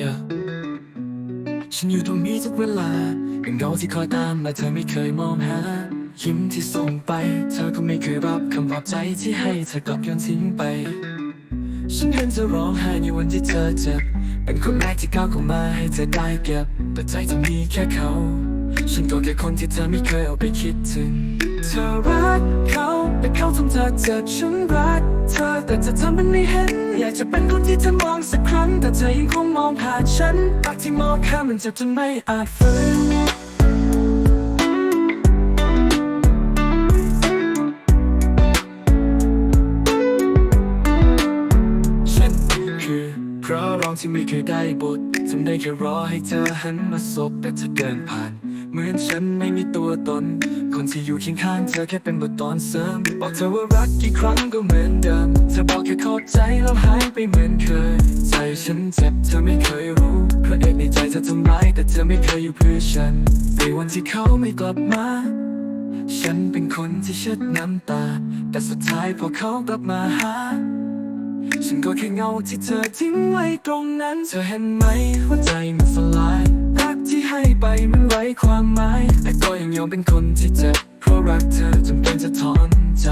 yeah ฉันอยู่ตรงนี้ทุกเวลาเป็นเงาที่คอยตามและเธอไม่เคยมองหายิ้มที่ส่งไป เธอก็ไม่เคยรับคำปลอบใจที่ให้เธอกลับโยนทิ้งไป ฉันเห็นเธอร้องไห้ในวันที่เธอเจ็บ เป็นคนแรกที่ก้าวเข้ามาให้เธอได้เก็บ แต่ใจจะมีแค่เขา ฉันก็แค่คนที่เธอไม่เคยเอาไปคิดถึง เธอรักเขาแต่เขาทำเธอเจ็บฉันรัก อ แต่เธอทำมันไม่เห็น อยากจะเป็นคนที่เธอมองสักครั้ง แต่เธอยังคงมองผ่านฉันปากที่มองข้ามมันเจ็บจนไม่อาจฝืนฉันคือเพราะร้องที่ไม่เคยได้บททำได้แค่รอให้เธอหันมาสบแต่เธอเดินผ่าน เหมือนฉันไม่มีตัวตน คนที่อยู่เคียงข้างเธอแค่เป็นบทตอนเสริม บอกเธอว่ารักกี่ครั้งก็เหมือนเดิม เธอบอกแค่เข้าใจแล้วหายไปเหมือนเคย ใจฉันเจ็บเธอไม่เคยรู้พระเอกในใจเธอทำร้ายแต่เธอไม่เคยอยู่เพื่อฉัน ในวันที่เขาไม่กลับมา ฉันเป็นคนที่เช็ดน้ำตา แต่สุดท้ายพอเขากลับมาหาฉันก็แค่เงาที่เธอทิ้งไว้ตรงนั้น เธอเห็นไหมหัวใจมันสลาย ให้ไปมันไร้ความหมาย แต่ก็ยังยอมเป็นคนที่เจ็บเพราะรักเธอจนเป็นจะถอนใจ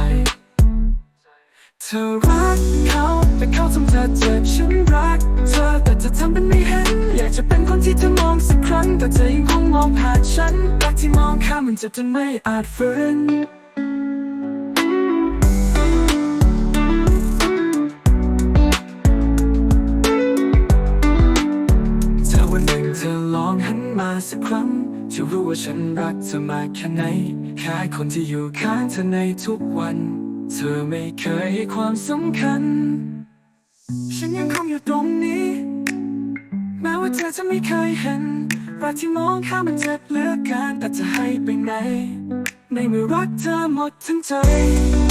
เธอรักเขาแต่เขาทำเธอเจ็บฉันรักเธอแต่เธอทำเป็นไม่เห็น อยากจะเป็นคนที่เธอมองสักครั้ง แต่เธอยังคงมองผ่านฉันรักที่มองข้ามมันเจ็บจนไม่อาจฝืน มาสักครั้ง จะรู้ว่าฉันรักเธอมากแค่ไหน แค่คนที่อยู่ข้างเธอในทุกวัน เธอไม่เคยให้ความสำคัญ ฉันยังคงอยู่ตรงนี้ แม้ว่าเธอจะไม่เคยเห็นรักที่มองข้ามมันเจ็บเหลือเกินแต่จะให้ไปไหน ในเมื่อรักเธอหมดทั้งใจ